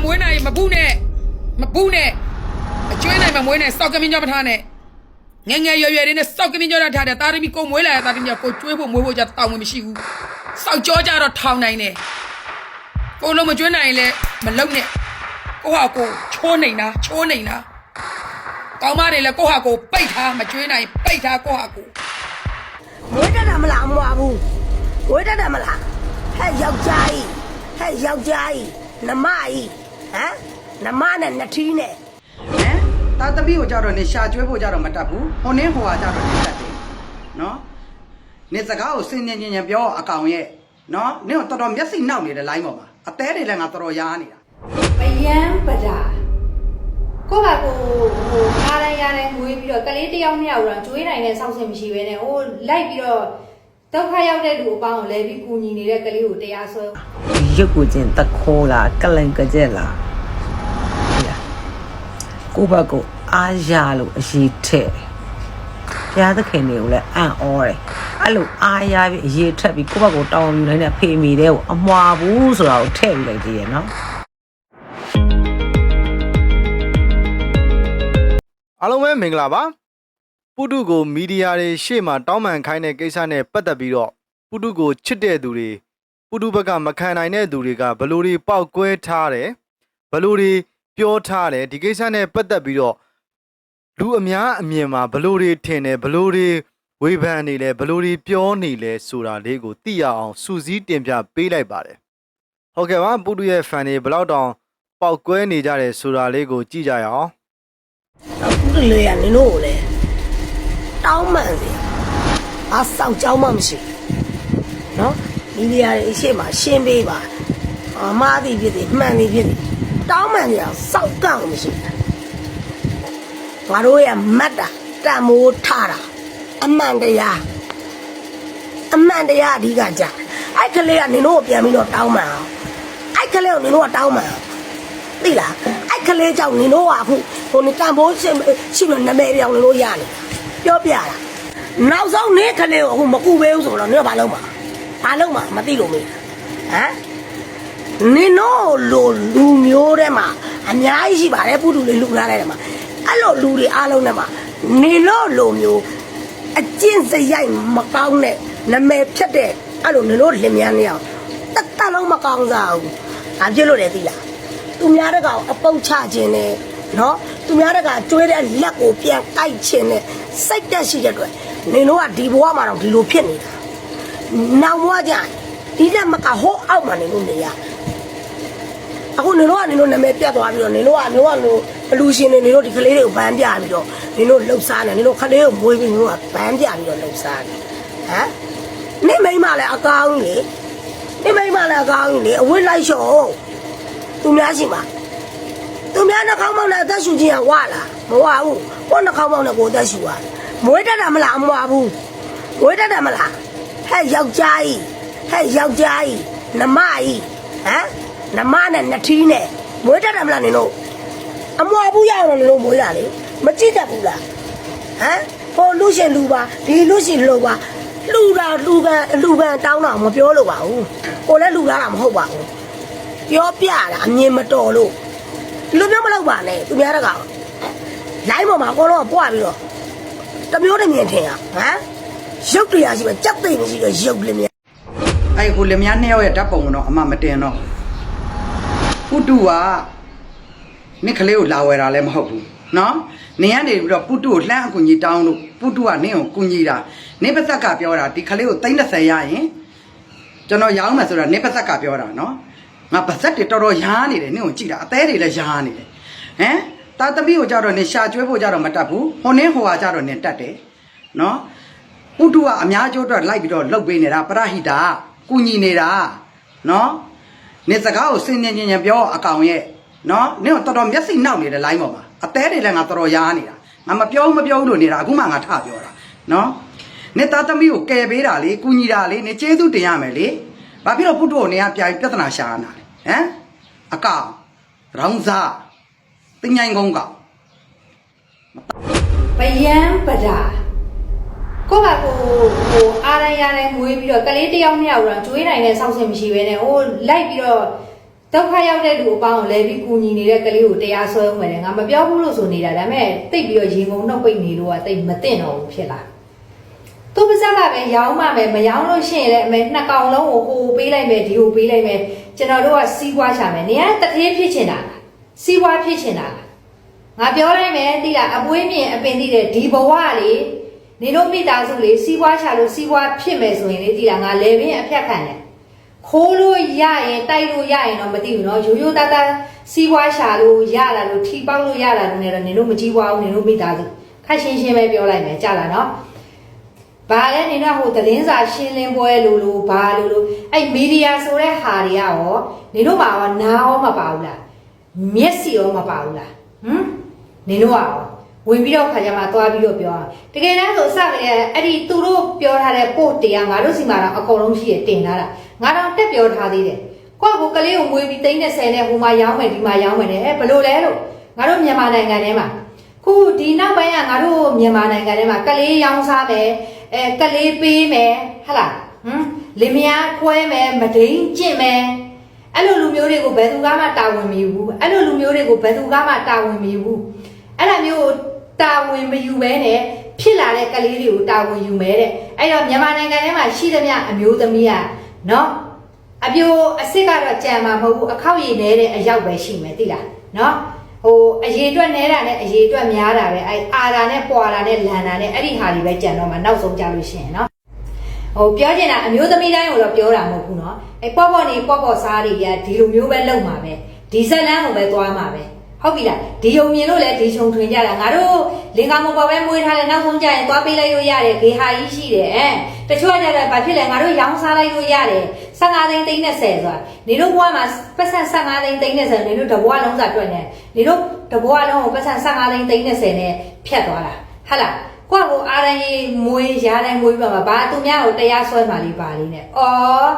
မမွေးနိုင်မဘူးနဲ့မဘူးနဲ့အကျွေးနိုင်မမွေးနဲ့စောက်ကမင်းကြောမထားနဲ့ငယ်ငယ်ရွယ်ရွယ်လေးနဲ့စောက်ကမင်းကြောထားတယ်တာရီမီကိုမွေးလာတာတာရီမီကိုကျွေးဖို့မွေးဖို့ကြတောင်းဝင်မရှိဘူးစောက်ကြောကြတော့ထောင်နိုင်တယ်ကိုလုံးမကျွေးနိုင်ရင်လည်းမလုံနဲ့ကိုဟာကိုချိုးနေတာချိုးနေတာကောင်းမတွေလည်းကိုဟာကိုပိတ်ထားမကျွေးနိုင်ပိတ်ထားကိုဟာကိုမွေးတတ်တာမလားမမဘူးမွေးတတ်တာမလားဟဲ့ယောက်ျားကြီးဟဲ့ယောက်ျားကြီးနမကြီး ဟမ်နမနဲ့နထီးနဲ့ဟမ်တာသမီးကိုကြတော့နေရှာကျွေးဖို့ကြတော့မတတ်ဘူးဟိုနင်းဟိုဟာကြတော့နေတတ်တယ်နော်နေစကားကိုစင်ញင်ញင်ပြောအကောင်ရဲ့နော်နင်းကတော်တော်မျက်စိနောက်နေတယ်လိုင်းပေါ်မှာအသေးတွေလည်းငါတော်တော်ရားနေတာပယံပဒါကိုကကိုဟိုအားတိုင်းအားတိုင်းငွေပြီးတော့ကလေးတစ်ယောက်နှစ်ယောက်တော့ကျွေးနိုင်တဲ့စောင့်စင်မရှိဘဲနဲ့ဟိုလိုက်ပြီးတော့ ဒုက္ခရောက်တဲ့လူအပေါင်းကိုလဲပြီးကူညီနေတဲ့ကလေးကိုတရားစွဲရုပ်ကိုချင်းတခိုးလားကလန်ကကြက်လားဟဲ့လားကိုဘကိုအားရလို့အရေးထဲ့တယ်ဘုရားသခင်တွေကိုလည်းအံ့ဩတယ်အဲ့လိုအားရပြီးအရေးထက်ပြီးကိုဘကိုတောင်းယူနိုင်တဲ့ဖေမီတဲ့ကိုအမွာဘူးဆိုတာကိုထည့်ပြီးလိုက်သေးရဲ့နော်အားလုံးပဲမင်္ဂလာပါ ပုတုကိုမီဒီယာတွေရှေ့မှာတောင်းပန်ခိုင်းတဲ့ကိစ္စနဲ့ပတ်သက်ပြီးတော့ပုတုကိုချစ်တဲ့သူတွေပုတုဘက်ကမခံနိုင်တဲ့သူတွေကဘလို့တွေပောက်ကွဲထားတယ်ဘလို့တွေပြောထားတယ်ဒီကိစ္စနဲ့ပတ်သက်ပြီးတော့လူအများအမြင်မှာဘလို့တွေထင်တယ်ဘလို့တွေဝေဖန်နေလဲဘလို့တွေပြောနေလဲဆိုတာလေးကိုသိရအောင်စူးစီးတင်ပြပေးလိုက်ပါတယ်ဟုတ်ကဲ့ပါပုတုရဲ့ fan တွေဘယ်တော့တောင်ပောက်ကွဲနေကြတယ်ဆိုတာလေးကိုကြည့်ကြရအောင်အခုတလေကနင်တို့ကိုလေ တောင်းမှန်စီအဆောင်ကြောင်းမှမရှိဘူးနော်ဒီနေရာတွေအရှိမရှင်းပေးပါအမားသည်ဖြစ်သည်မှန်သည်ဖြစ်သည်တောင်းမှန်စီအောင်စောက်ကောက်မရှိဘူးငါတို့ရဲ့မတ်တာတန်မိုးထားတာအမှန်တရားအမှန်တရားအဓိကကြအဲ့ကလေးကနင်တို့ကိုပြန်ပြီးတော့တောင်းမှန်အောင်အဲ့ကလေးကိုနင်တို့ကတောင်းမှန်အောင်သိလားအဲ့ကလေးကြောင့်နင်တို့ကအခုဟိုနေတန်ဖိုးရှိရှိလို့နာမည်ပြောင်းလို့ရနေ ပြောပြတာနောက်ဆုံးနေကလေးကိုအခုမကူပေးဘူးဆိုတော့နင်ကဘာလုပ်မှာဘာလုပ်မှာမသိလို့မေးဟမ်နင်တို့လိုလူမျိုးထဲမှာအများကြီးရှိပါတယ်ပုတူလေးလူလာတဲ့ထဲမှာအဲ့လိုလူတွေအားလုံးထဲမှာနင်တို့လိုမျိုးအကျင့်စရိုက်မကောင်းတဲ့နာမည်ဖြတ်တဲ့အဲ့လိုနင်တို့လင်မြန်းနေအောင်တက်တက်လုံးမကောင်းစားဘူးဘာဖြစ်လို့လဲသိလားသူများတကောင်အပုတ်ချခြင်းနဲ့နော် သူများတကကျွေးတဲ့လက်ကိုပြန်တိုက်ခြင်းနဲ့စိတ်တက်ရှိတဲ့အတွက်နင်တို့ကဒီဘဝမှာတော့ဒီလိုဖြစ်နေတာနောက်ဘဝကျရင်ဒီလက်မကဟိုးအောက်မှာနေလို့နေရအခုနင်တို့ကနင်တို့နာမည်ပြတ်သွားပြီးတော့နင်တို့ကနင်တို့ကနင်တို့အလူရှင်တွေနင်တို့ဒီကလေးတွေကိုဗန်းပြပြီးတော့နင်တို့လှုပ်ရှားနေနင်တို့ခလေးကိုမွေးပြီးနင်တို့ကဗန်းပြပြီးတော့လှုပ်ရှားနေဟမ်နင်မိမလည်းအကောင်းကြီးလေနင်မိမလည်းအကောင်းကြီးလေအဝတ်လိုက်လျှော်သူများရှိမှာ သူများနှာခေါင်းပေါက်နဲ့အသက်ရှူခြင်းကဝလာမဝဘူးကိုယ်နှာခေါင်းပေါက်နဲ့ကိုယ်အသက်ရှူရမွေးတတ်တာမလားမဝဘူးမွေးတတ်တာမလားဟဲ့ယောက်ျားကြီးဟဲ့ယောက်ျားကြီးနမကြီးဟမ်နမနဲ့နထီးနဲ့မွေးတတ်တာမလားနင်တို့အမွာဘူးရအောင်နင်တို့မွေးတာလေမကြည့်တတ်ဘူးလားဟမ်ဟိုလူရှင်လူပါဒီလူရှင်လူပါလူတာလူကန်လူကန်တောင်းတာမပြောလို့ပါဘူးကိုလည်းလူလာတာမဟုတ်ပါဘူးပြောပြတာအမြင်မတော်လို့ ဒီလိုမျိုးမလုပ်ပါနဲ့သူများတကောင်လိုင်းပေါ်မှာအကုန်လုံးကပွားပြီးတော့တစ်မျိုးတစ်မြင်ထင်ရဟမ်ရုပ်တရားရှိပဲကြက်သိမ့်မရှိတော့ရုပ်လည်းမြင်အဲ့ဟိုလက်များနှစ်ယောက်ရဲ့ဓာတ်ပုံကတော့အမှမတင်တော့ပုတုကနိကလေးကိုလာဝယ်တာလည်းမဟုတ်ဘူးနော်နင်ကနေပြီးတော့ပုတုကိုလှမ်းအကူကြီးတောင်းလို့ပုတုကနင့်ကိုကူညီတာနင်ပါသက်ကပြောတာဒီကလေးကို30ရရင်ကျွန်တော်ရောင်းမယ်ဆိုတာနင်ပါသက်ကပြောတာနော် ငါပါသက်တွေတော်တော်ရားနေတယ်နင့်ကိုကြည့်တာအသေးတွေလည်းရားနေတယ်ဟမ်တာသမီးကိုကြတော့နင်ရှာကျွေးဖို့ကြတော့မတတ်ဘူးဟိုနင်းဟိုဟာကြတော့နင်တတ်တယ်နော်ပုတုကအများကျိုးအတွက်လိုက်ပြီးတော့လှုပ်ပေးနေတာပရဟိတာကုညီနေတာနော်နေစကားကိုစင်ញင်ញင်ပြောအကောင်ရဲ့နော်နင်ကတော်တော်မျက်စိနောက်နေတယ်လိုင်းပေါ်မှာအသေးတွေလည်းငါတော်တော်ရားနေတာငါမပြောဘူးမပြောဘူးလို့နေတာအခုမှငါထပြောတာနော်နေသားသမီးကိုကယ်ပေးတာလေကုညီတာလေနေကျေးဇူးတင်ရမယ်လေဘာဖြစ်လို့ပုတုကိုနေကပြိုင်ပြဿနာရှာနေတာလဲ ဟမ်အကောင်ရောင်းစားတင်ញိုင်ကုန်းကောင်ပယံပဒါကိုကကိုဟိုအားတိုင်းအားတိုင်းငွေပြီးတော့ကလေးတစ်ယောက်နှစ်ယောက်တော့ကျွေးနိုင်တဲ့စောင့်စင်မရှိဘဲနဲ့ဟိုလိုက်ပြီးတော့ဒဒုက္ခရောက်တဲ့လူအပေါင်းကိုလဲပြီးကူညီနေတဲ့ကလေးကိုတရားဆွဲဦးမယ်လေငါမပြောဘူးလို့ဆိုနေတာဒါပေမဲ့တိတ်ပြီးတော့ရေငုံနှုတ်ပိတ်နေလို့ကတိတ်မသိတော့ဘူးဖြစ်လာသူပါဇက်ကပဲရောင်းမှမယ်မရောင်းလို့ရှိရင်လည်းအမေနှစ်ကောင်လုံးကိုဟိုပေးလိုက်မယ်ဒီကိုပေးလိုက်မယ် ကျွန်တော်တို့ကစီးပွားရှာမယ်နေရတထေးဖြစ်ချင်တာလားစီးပွားဖြစ်ချင်တာလားငါပြောလိုက်မယ်တိလားအပွေးမြင်အပင်တိတဲ့ဒီဘဝလေနေတို့မိသားစုလေစီးပွားရှာလို့စီးပွားဖြစ်မယ်ဆိုရင်လေတိလားငါလေပင်အဖြတ်ခံတယ် ခိုးလို့ရရင်တိုက်လို့ရရင်တော့မသိဘူးเนาะရိုးရိုးသားသားစီးပွားရှာလို့ရလာလို့ထီပေါက်လို့ရလာလို့လည်းတော့နင်တို့မကြည့်ပွားဘူးနင်တို့မိသားစုခက်ရှင်းရှင်းပဲပြောလိုက်မယ်ကြာလာเนาะ ဘာလဲနင်တို့ဟိုသတင်းစာရှင်းလင်းပွဲလို့လို့ဘာလို့လို့အဲ့မီဒီယာဆိုတဲ့ဟာတွေကရောနင်တို့မှာရောနားရောမပါဘူးလားမျက်စိရောမပါဘူးလားဟမ်နင်တို့ကရောဝင်ပြီးတော့ခါကြမှာသွားပြီးတော့ပြောတာတကယ်တမ်းဆိုအစကတည်းကအဲ့ဒီသူတို့ပြောထားတဲ့ပို့တရားငါတို့စီမှာတော့အကုန်လုံးရှိရတင်ထားတာငါတော့တက်ပြောထားသေးတယ်ကိုယ့်ကိုယ်ကလေးကိုမွေးပြီး30နဲ့ဟိုမှာရောင်းမယ်ဒီမှာရောင်းမယ်တဲ့ဘယ်လိုလဲလို့ငါတို့မြန်မာနိုင်ငံထဲမှာခုဒီနောက်ပိုင်းကငါတို့မြန်မာနိုင်ငံထဲမှာကလေးရောင်းစားမယ် အဲကလေးပေးမယ်ဟဟလားဟမ်လင်မယားကွဲမယ်မဒိန်ကျင့်မယ်အဲ့လိုလူမျိုးတွေကိုဘယ်သူကမှတာဝန်မယူဘူးအဲ့လိုလူမျိုးတွေကိုဘယ်သူကမှတာဝန်မယူဘူးအဲ့လိုမျိုးတာဝန်မယူဘဲနဲ့ဖြစ်လာတဲ့ကလေးတွေကိုတာဝန်ယူမယ်တဲ့အဲ့တော့မြန်မာနိုင်ငံထဲမှာရှိသမျှအမျိုးသမီးကနော်အပြိုအစ်စ်ကတော့ကြံမှာမဟုတ်ဘူးအခောက်ရည်နေတဲ့အရောက်ပဲရှိမယ်သိလားနော် ဟိုအရေအတွက်နဲတာနဲ့အရေအတွက်များတာပဲအဲ့အာတာနဲ့ပွာတာနဲ့လန်တာနဲ့အဲ့ဒီဟာတွေပဲကြံတော့မှာနောက်ဆုံးကြလို့ရှိရင်နော် ဟိုပြောချင်တာအမျိုးသမီးတိုင်းကိုတော့ပြောတာမဟုတ်ဘူးเนาะအဲပေါ့ပေါ့နေပေါ့ပေါ့စားတွေကဒီလိုမျိုးပဲလုပ်မှာပဲဒီဇက်လန်းကိုပဲသွားမှာပဲဟုတ်ပြီလားဒီယုံမြင်လို့လဲဒီချုံထွင်ကြတာငါတို့လင်္ကာမပေါ်ပဲမွေးထားတယ်နောက်ဆုံးကြရင်သွားပေးလိုက်လို့ရတယ်ဂေဟာကြီးရှိတယ်အဲတချို့ကကြတယ်ဘာဖြစ်လဲငါတို့ရောင်းစားလိုက်လို့ရတယ် 15သိန်းသိန်း30ဆိုတာနေတို့ဘွားမှာပတ်စံ15သိန်းသိန်း30နေတို့တဘွားလုံးစာတွက်နေနေတို့တဘွားလုံးကိုပတ်စံ15သိန်းသိန်း30နဲ့ဖြတ်သွားတာဟုတ်လားကိုယ့်ကိုအားတိုင်းမွေးရားတိုင်းမွေးပြမှာဘာသူများကိုတရားဆွဲမှလေးပါလေးနဲ့။အော်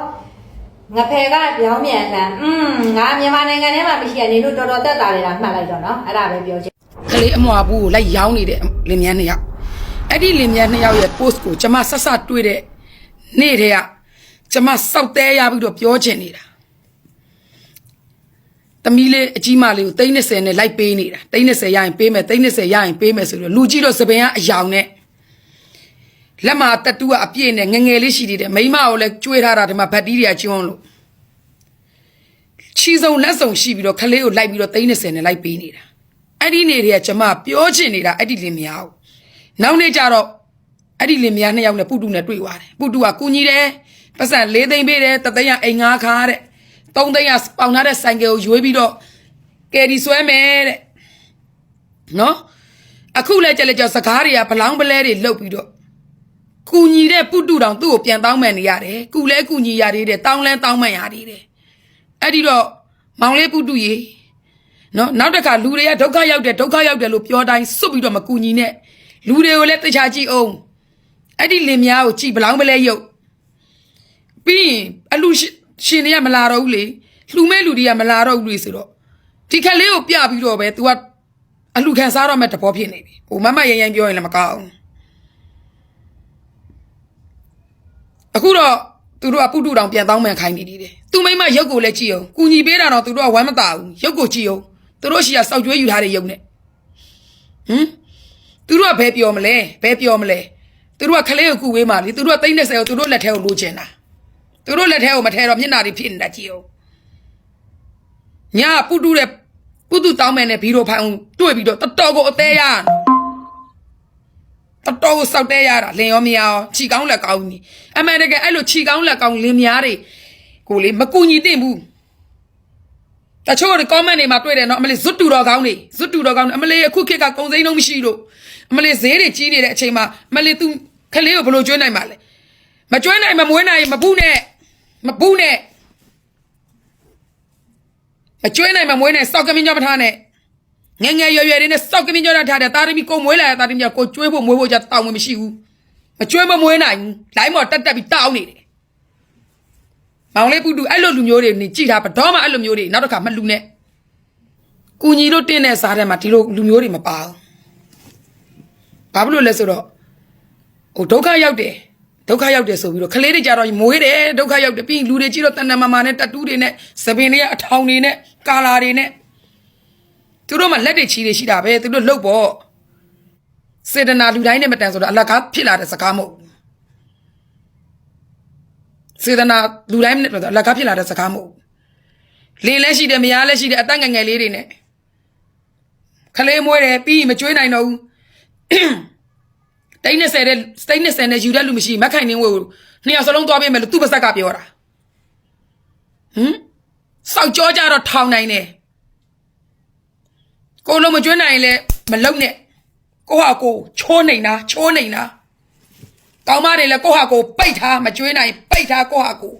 ငါဖေကပြောင်းမြန်လာอืมငါမြန်မာနိုင်ငံထဲမှာမရှိရနေလို့တော်တော်တက်တာလေတာမှတ်လိုက်တော့နော်အဲ့ဒါပဲပြောချင်ကလေးအမွာဘူးကိုလိုက်ရောင်းနေတဲ့လင်မြန်းနှစ်ယောက်အဲ့ဒီလင်မြန်းနှစ်ယောက်ရဲ့ post ကိုကျမဆက်ဆက်တွေ့တဲ့နေ့တည်းက ကျမစောက်တဲရပြီးတော့ပြောချင်နေတာသမီးလေးအကြီးမလေးကို30နဲ့လိုက်ပေးနေတာ30ရရင်ပေးမယ်30ရရင်ပေးမယ်ဆိုတော့လူကြီးတော့စပင်ကအယောင်နဲ့လက်မတတူကအပြည့်နဲ့ငငယ်လေးရှိသေးတယ်မိမကိုလည်းကျွေးထားတာဒီမှာဗတ်တီးတွေကကျွန်းလို့ချီစုံလက်စုံရှိပြီးတော့ခလေးကိုလိုက်ပြီးတော့30နဲ့လိုက်ပေးနေတာအဲ့ဒီနေတွေကကျမပြောချင်နေတာအဲ့ဒီလင်မယားကိုနောက်နေ့ကျတော့အဲ့ဒီလင်မယားနှစ်ယောက်နဲ့ပုတုနဲ့တွေ့သွားတယ်ပုတုကကူညီတယ် ပတ်စံ၄သိန်းပေးတယ်တသိန်းကအိမ်ငါးခါတဲ့၃သိန်းကပေါင်ထားတဲ့ဆိုင်ကယ်ကိုရွေးပြီးတော့ကယ်ရီဆွဲမယ်တဲ့နော်အခုလဲကြက်လက်ကြောက်စကားတွေကဘလောင်းပလဲတွေလှုပ်ပြီးတော့ကူညီတဲ့ပုတုတောင်သူ့ကိုပြန်တောင်းမှန်နေရတယ်ကုလဲကူညီရသေးတယ်တောင်းလဲတောင်းမှန်ရသေးတယ်အဲ့ဒီတော့မောင်လေးပုတုရေနော်နောက်တစ်ခါလူတွေကဒုက္ခရောက်တယ်ဒုက္ခရောက်တယ်လို့ပြောတိုင်းစွတ်ပြီးတော့မကူညီနဲ့လူတွေကိုလည်းတခြားကြည့်အောင်အဲ့ဒီလင်မယားကိုကြည်ဘလောင်းပလဲရုပ် ပြီးရင်အလူရှင်ရှင်တွေကမလာတော့ဘူးလေလှူမဲ့လူတွေကမလာတော့ဘူးလေဆိုတော့ဒီခက်လေးကိုပြပြီးတော့ပဲ तू ကအလူခံစားတော့မဲ့တဘောဖြစ်နေပြီဟိုမမရရင်ပြောရင်လည်းမကောင်းဘူးအခုတော့သူတို့ကပုတုတောင်ပြန်တောင်းမှန်ခိုင်းနေသေးတယ်သူမိမရုပ်ကိုလည်းကြည့်အောင်ကူညီပေးတာတော့သူတို့ကဝမ်းမသာဘူးရုပ်ကိုကြည့်အောင်သူတို့ရှိရစောက်ကြွေးယူထားတဲ့ရုပ်နဲ့ဟမ်သူတို့ကဘယ်ပြောမလဲဘယ်ပြောမလဲသူတို့ကခလေးကိုကူဝေးမှလေသူတို့ကသိန်း30ကိုသူတို့လက်ထဲကိုလိုချင်တာ သူတို့လက်ထဲကိုမထဲတော့မျက်နာတွေဖြစ်နေတာကြည့်အောင်ညာပုတုတဲ့ပုတုတောင်းမယ်နဲ့ဘီရိုဖိုင်တွေ့ပြီးတော့တတော်ကိုအသေးရတတော်ကိုစောက်တဲရတာလင်ရောမရောခြီကောင်းလက်ကောင်းကြီးအမှန်တကယ်အဲ့လိုခြီကောင်းလက်ကောင်းလင်များတွေကိုလေမကူညီသင့်ဘူးတချို့တွေ comment တွေမှာတွေ့တယ်နော်အမလေးဇွတ်တူတော်ကောင်းနေဇွတ်တူတော်ကောင်းနေအမလေးအခုခေတ်ကကုံစိမ်းလုံးမရှိလို့အမလေးဈေးတွေကြီးနေတဲ့အချိန်မှာအမလေး तू ခလေးကိုဘယ်လိုကျွေးနိုင်မှာလဲမကျွေးနိုင်မမွေးနိုင်မဘူးနဲ့ မဘူးနဲ့မကျွေးနိုင်မမွေးနိုင်စောက်ကမင်းကြောမထားနဲ့ငယ်ငယ်ရွယ်ရွယ်လေးနဲ့စောက်ကမင်းကြောထားတယ်တာရီမီကိုမွေးလာတာရီမီကိုကျွေးဖို့မွေးဖို့ကြတောင်းဝင်မရှိဘူးမကျွေးမမွေးနိုင်ဘူးလိုင်းမော်တက်တက်ပြီးတောင်းနေတယ်မောင်လေးပူတူအဲ့လိုလူမျိုးတွေနေကြည်တာဘတော်မှအဲ့လိုမျိုးတွေနောက်တစ်ခါမလူနဲ့ကူညီလို့တင်းတဲ့စားထဲမှာဒီလိုလူမျိုးတွေမပါဘူး။ဘာဖြစ်လို့လဲဆိုတော့ဟိုဒုက္ခရောက်တယ် ဒုက္ခရောက်တယ်ဆိုပြီးတော့ကလေးတွေကြတော့မွေးတယ်ဒုက္ခရောက်တယ်ပြီးရင်လူတွေကြည့်တော့တန်တန်မာမာနဲ့တတူးတွေနဲ့သပင်တွေကအထောင်တွေနဲ့ကာလာတွေနဲ့သူတို့မှလက်တွေချီတွေရှိတာပဲသူတို့လှုပ်ပေါ့စေတနာလူတိုင်းနဲ့မတန်ဆိုတော့အလကားဖြစ်လာတဲ့စကားမဟုတ်စေတနာလူတိုင်းနဲ့ဆိုတော့အလကားဖြစ်လာတဲ့စကားမဟုတ်လင်းလည်းရှိတယ်မယားလည်းရှိတယ်အသက်ငယ်ငယ်လေးတွေနဲ့ကလေးမွေးတယ်ပြီးရင်မကျွေးနိုင်တော့ဘူး တိတ်20တဲ့တိတ်20နဲ့ယူတဲ့လူမရှိမက်ခိုင်နေဝဲကိုနှစ်ယောက်စလုံးသွားပေးမယ်လို့သူ့ပါဇက်ကပြောတာဟမ်စောက်ကြောကြတော့ထောင်နိုင်တယ်ကိုလုံးမကျွန်းနိုင်ရင်လည်းမလုံနဲ့ကိုဟာကိုချိုးနေတာချိုးနေတာကောင်းမတွေလည်းကိုဟာကိုပိတ်ထားမကျွေးနိုင်ပိတ်ထားကိုဟာကို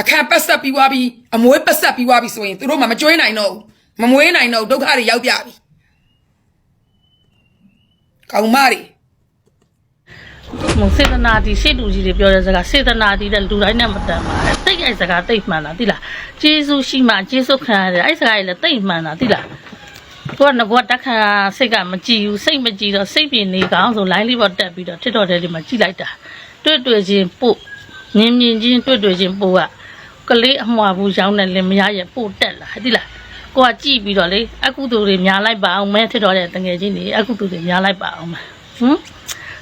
အခန့်ပတ်ဆက်ပြီးွားပြီးအမွေးပတ်ဆက်ပြီးွားပြီးဆိုရင်သူတို့မှမကျွေးနိုင်တော့ဘူးမမွေးနိုင်တော့ဘူးဒုက္ခတွေရောက်ပြပြီ ကောင်မတွေမစေတနာတီရှေ့လူကြီးတွေပြောတဲ့စကားစေတနာတီတဲ့လူတိုင်းနဲ့မတန်ပါနဲ့တိတ်အဲ့စကားတိတ်မှန်တာသိလားဂျေစုရှိမှဂျေစုခံရတယ်အဲ့စကားကြီးလည်းတိတ်မှန်တာသိလားကိုကငကောတက်ခါစိတ်ကမကြည်ဘူးစိတ်မကြည်တော့စိတ်ပြင်းနေကောင်းဆို line လေးပေါ်တက်ပြီးတော့ထစ်တော်တဲ့လေးမှာကြည်လိုက်တာတွေ့တွေ့ချင်းပို့မြင်မြင်ချင်းတွေ့တွေ့ချင်းပို့ကကလေးအမွာဘူးရောင်းတဲ့လင်မယားရဲ့ပို့တက်လာသိလား ကိုကကြည်ပြီးတော့လေအကုသိုလ်တွေများလိုက်ပါအောင်မဲထစ်တော်တဲ့တငယ်ချင်းတွေအကုသိုလ်တွေများလိုက်ပါအောင်မဲဟမ်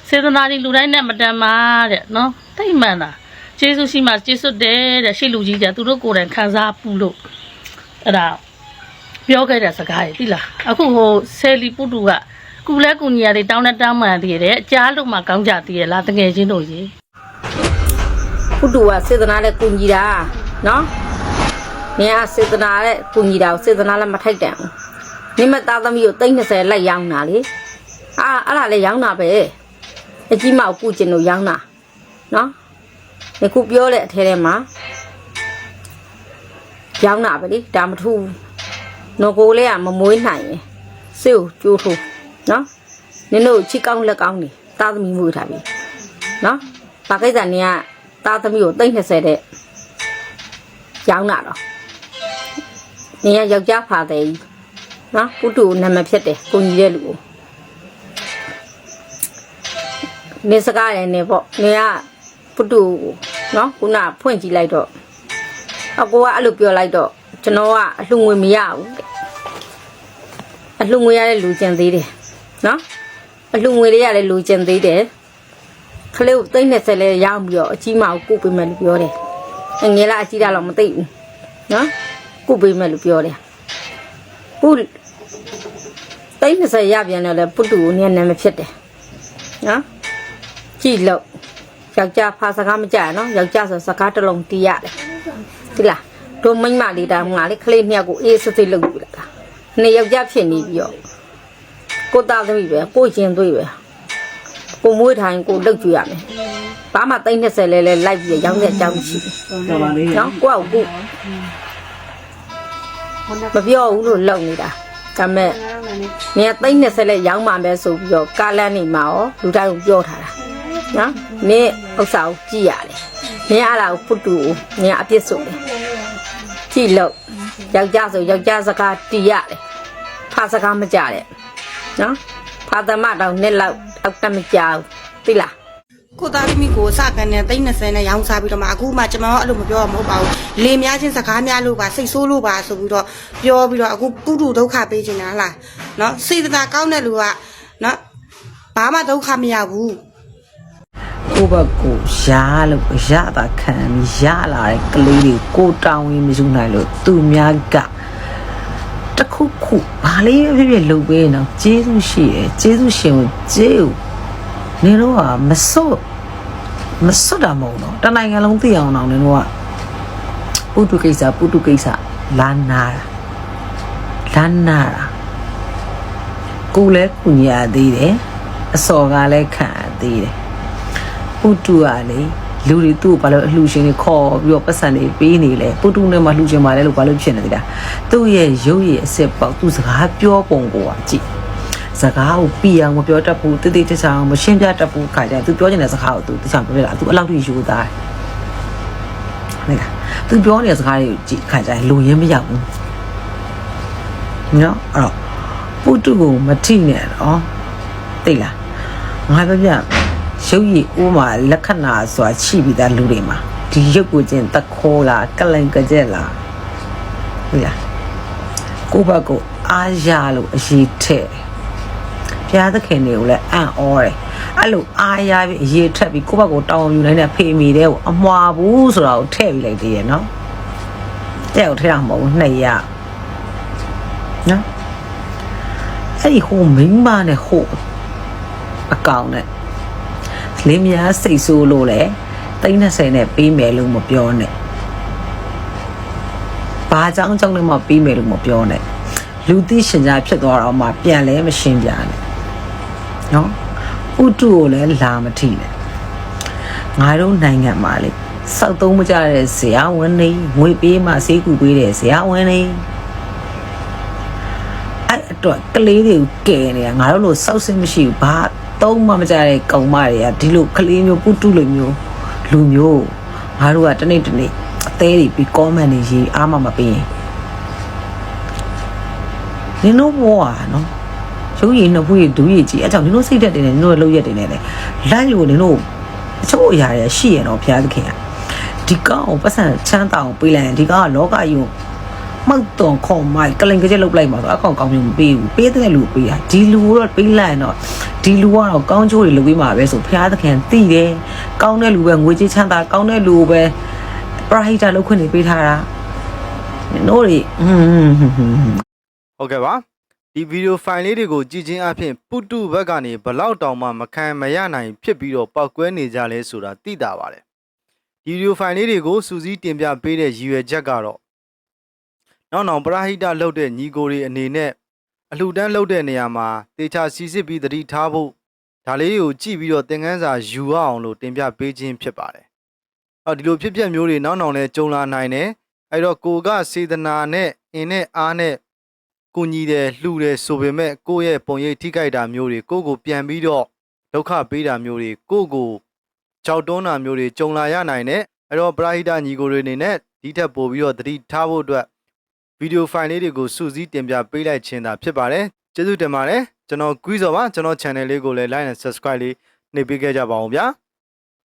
စေတနာဒီလူတိုင်းနဲ့မတန်ပါတဲ့နော်တိတ်မှန်တာကျေးဇူးရှိမှကျေးဇူးတယ်တဲ့ရှေ့လူကြီးကသူတို့ကိုယ်တိုင်ခံစားပူလို့အဲ့ဒါပြောခဲ့တဲ့စကားကြီးသိလားအခုဟိုဆယ်လီပုတူကကူလဲကူညီရတယ်တောင်းတဲ့တောင်းမှန်တည်တယ်ကြားလို့မှကောင်းကြတည်ရလားတကယ်ချင်းတို့ကြီးပုတူကစေတနာနဲ့ကုညီတာနော် နင်ကစေတနာနဲ့ကုညီတာကိုစေတနာလည်းမထိုက်တန်ဘူးနင်မသားသမီးကို30လိုက်ရောင်းတာလေအာအဲ့ဒါလည်းရောင်းတာပဲအကြီးမကိုကုကျင်လို့ရောင်းတာနော်ဒီခုပြောတဲ့အထဲထဲမှာရောင်းတာပဲလေဒါမထူးဘူးနော်ကိုလေးကမမွေးနိုင်ရင်စေကိုကျိုးထိုးနော်နင်တို့ချီကောင်းလက်ကောင်းနေသားသမီးမွေးထားပြီနော်ဘာကိစ္စနင်ကသားသမီးကို30တဲ့ရောင်းတာတော့ နင်ကယောက်ျားဖာတယ်ကြီးနော်ပုတူနာမည်ဖြစ်တယ်ကိုကြီးတဲ့လူကိုနေစကားလည်းနေပေါ့နေကပုတူကိုနော်ခုနဖွင့်ကြည့်လိုက်တော့အကိုကအဲ့လိုပြောလိုက်တော့ကျွန်တော်ကအလှငွေမရဘူးတဲ့အလှငွေရတဲ့လူကျန်သေးတယ်နော်အလှငွေလေးရတဲ့လူကျန်သေးတယ်ကလေးကိုသိမ့်20လဲရောင်းပြီးတော့အကြီးမကိုကုတ်ပေးမယ်လို့ပြောတယ်။အငယ်လားအကြီးတာတော့မသိဘူး။နော်။ ကုတ်ပေးမယ်လို့ပြောတယ်။ခုသိမ့်20ရပြန်တော့လဲပုတူကိုနည်းနည်းမဖြစ်တယ်။နော်။ကြည့်လို့ယောက်ျားဖာစကားမကြရနော်။ယောက်ျားဆိုစကားတစ်လုံးတီးရတယ်။ဒီလား။တို့မိန်းမလေးတာငါလေးကလေးနှစ်ယောက်ကိုအေးစစ်စစ်လုပ်ပြလိုက်တာ။နှစ်ယောက်ျားဖြစ်နေပြီးတော့ကိုသားသမီးပဲကိုရင်သွေးပဲ။ကိုမွေးထိုင်ကိုလုတ်ကြည့်ရမယ်။ဘာမှသိန်း20လဲလဲလိုက်ပြီးရောင်းတဲ့အကြောင်းမရှိဘူးတော်ပါလေ။နော်ကိုယ့်အကူ မပြောဘူးလို့လုံနေတာ။ဒါမဲ့နင်ကသိန်း20လဲရောင်းမှမယ်ဆိုပြီးတော့ကားလန်းနေမှာရောလူတိုင်းကိုပြောထားတာ။နော်နင်ဥစ္စာကိုကြည့်ရတယ်။နင်အဲ့ဒါကိုဖုတ်တူကိုနင်ကအပြစ်ဆိုတယ်။ကြည့်လို့ယောက်ျားဆိုယောက်ျားစကားတီးရတယ်။ဖာစကားမကြတဲ့။နော်ဖာသမတောင်နှစ်လောက်အောက်တက်မကြောက်သိလား ကိုသားသမီးကိုစကန်နဲ့တိတ်20နဲ့ရောင်းစားပြီးတော့မှအခုမှကျွန်တော်ကအဲ့လိုမပြောရမဟုတ်ပါဘူးလေများချင်းစကားများလို့ပါစိတ်ဆိုးလို့ပါဆိုပြီးတော့ပြောပြီးတော့အခုပုထုဒုက္ခပေးနေတာဟလားနော်စေတနာကောင်းတဲ့လူကနော်ဘာမှဒုက္ခမရဘူးကိုဘက်ကိုရာလို့ရတာခံပြီးရလာတဲ့ကလေးတွေကိုတောင်းရင်မယူနိုင်လို့သူများကတခုခုဘာလေးပဲဖြစ်ဖြစ်လုပ်ပေးနော်ကျေးဇူးရှိတယ်ကျေးဇူးရှင်ကိုကျေးဦး နေတော့ကမစွတ်မစွတ်တာမဟုတ်တော့တနိုင်ငံလုံးသိအောင်တော့နေတော့ကပုတုကိစ္စပုတုကိစ္စလာနာတာလာနာတာကိုလည်းကုညာသေးတယ်အစော်ကလည်းခံရသေးတယ်ပုတူကလေလူတွေသူ့ကိုဘာလို့အလှူရှင်တွေခေါ်ပြီးတော့ပတ်စံတွေပေးနေလဲပုတူနဲ့မှလှူရှင်ပါလဲလို့ဘာလို့ဖြစ်နေလဲသူ့ရဲ့ရုပ်ရည်အစစ်ပေါက်သူ့စကားပြောပုံကိုကကြည့် စကားကိုပြအောင်မပြောတတ်ဘူးတိတိကျကျအောင်မရှင်းပြတတ်ဘူးခါကြတယ်သူပြောနေတဲ့စကားကိုသူတခြားမပြောလားသူအဲ့လောက်ထိယူသားတယ်ဟဲ့လားသူပြောနေတဲ့စကားတွေကိုကြည့်ခါကြတယ်လူရင်းမရောက်ဘူးနော်အဲ့တော့ပုတူကိုမထိနဲ့တော့သိလားငါပြောပြရရုပ်ရည်ဥမာလက္ခဏာဆိုတာရှိပြီးသားလူတွေမှာဒီရုပ်ကိုချင်းတခိုးလားကလန်ကကြက်လားဟုတ်လားကိုယ့်ဘက်ကိုအားရလို့အရေးထည့်ဘု ရားသခင်တွေကိုလည်းအံ့ဩတယ်အဲ့လိုအားရပြီးအရေးထက်ပြီးကိုယ့်ဘက်ကိုတောင်းယူနိုင်တဲ့ဖေမီတဲ့ကိုအမွာဘူးဆိုတာကိုထည့်ပြီးလိုက်တည်းရနော်တဲ့ကိုထည့်တာမဟုတ်ဘူးနှစ်ရနော်အဲ့ဒီဟိုမိန်းမနဲ့ဟိုအကောင်နဲ့လင်းများစိတ်ဆိုးလို့လေ30နဲ့ပေးမယ်လို့မပြောနဲ့ဘာကြောင့်ကြောင့်လည်းမပေးမယ်လို့မပြောနဲ့လူသိရှင်ကြားဖြစ်သွားတော့မှပြန်လဲမရှင်းပြနဲ့ နော်ဥတုကိုလည်းလာမထိနဲ့ငါတို့နိုင်ငံမှာလေစောက်သုံးမကြတဲ့ဇရာဝန်နေငွေပေးမှဈေးကူပေးတဲ့ဇရာဝန်နေအဲ့အတွက်ကလေးတွေကိုကယ်နေတာငါတို့လို့စောက်စင်းမရှိဘူးဘာသုံးမှမကြတဲ့ကောင်မတွေကဒီလိုကလေးမျိုးပုတုလိုမျိုးလူမျိုးငါတို့ကတနေ့တနေ့အသေးတွေပြီး comment တွေရေးအားမမပေးရင်နင်တို့ဘောอ่ะနော် ရုပ်ရည်နှစ်ဖူးရည်ဒူးရည်ကြီးအဲ့ကြောင့်နင်တို့စိတ်တက်တယ်နဲ့နင်တို့ရဲ့လှုပ်ရက်တယ်နဲ့လေလိုက်လို့နင်တို့အချို့အရာတွေရှိရတော့ဘုရားသခင်ကဒီကောင်ကိုပတ်စံချမ်းသာအောင်ပေးလိုက်ရင်ဒီကောင်ကလောကကြီးကိုမောက်တုံခုံမိုက်ကလင်ကကြက်လုတ်လိုက်မှာဆိုအကောင်ကောင်းမျိုးမပေးဘူးပေးတဲ့လူပေးတာဒီလူကတော့ပေးလိုက်ရင်တော့ဒီလူကတော့ကောင်းချိုးတွေလုပ်ပေးမှာပဲဆိုဘုရားသခင်သိတယ်ကောင်းတဲ့လူပဲငွေကြေးချမ်းသာကောင်းတဲ့လူပဲပရဟိတလုပ်ခွင့်တွေပေးထားတာနင်တို့တွေဟွန်းဟွန်းဟွန်းဟွန်းဟုတ်ကဲ့ပါ ဒီဗီဒီယိုဖိုင်လေးတွေကိုကြည့်ချင်းအပြင်ပုတုဘက်ကနေဘလောက်တောင်မှမခံမရနိုင်ဖြစ်ပြီးတော့ပောက်ကွဲနေကြလဲဆိုတာသိတာပါတယ်ဒီဗီဒီယိုဖိုင်လေးတွေကိုစူးစီးတင်ပြပေးတဲ့ရည်ရွယ်ချက်ကတော့နောက်နောက်ပရဟိတလုပ်တဲ့ညီကိုတွေအနေနဲ့အလှူဒန်းလုပ်တဲ့နေရာမှာတေချာစီစစ်ပြီးသတိထားဖို့ဒါလေးကိုကြည့်ပြီးတော့သင်ခန်းစာယူရအောင်လို့တင်ပြပေးခြင်းဖြစ်ပါတယ်အော်ဒီလိုဖြစ်ပျက်မျိုးတွေနောက်နောက်လဲကြုံလာနိုင်တယ်အဲ့တော့ကိုကစေတနာနဲ့အင်းနဲ့အားနဲ့ ကိုညီတယ်လှူတယ်ဆိုပေမဲ့ကိုယ့်ရဲ့ပုံရိပ်ထိခိုက်တာမျိုးတွေကိုယ့်ကိုပြန်ပြီးတော့ဒုက္ခပေးတာမျိုးတွေကိုယ့်ကိုကြောက်တွန်းတာမျိုးတွေကြုံလာရနိုင်တယ်အဲ့တော့ပရာဟိတညီကိုတွေအနေနဲ့ဒီထက်ပိုပြီးတော့သတိထားဖို့အတွက်ဗီဒီယိုဖိုင်လေးတွေကိုစူးစီးတင်ပြပေးလိုက်ခြင်းသာဖြစ်ပါတယ်ကျေးဇူးတင်ပါတယ်ကျွန်တော်ကွီးစော်ပါကျွန်တော် channel လေးကိုလည်း like and subscribe လေးနှိပ်ပေးခဲ့ကြပါအောင်ဗျာ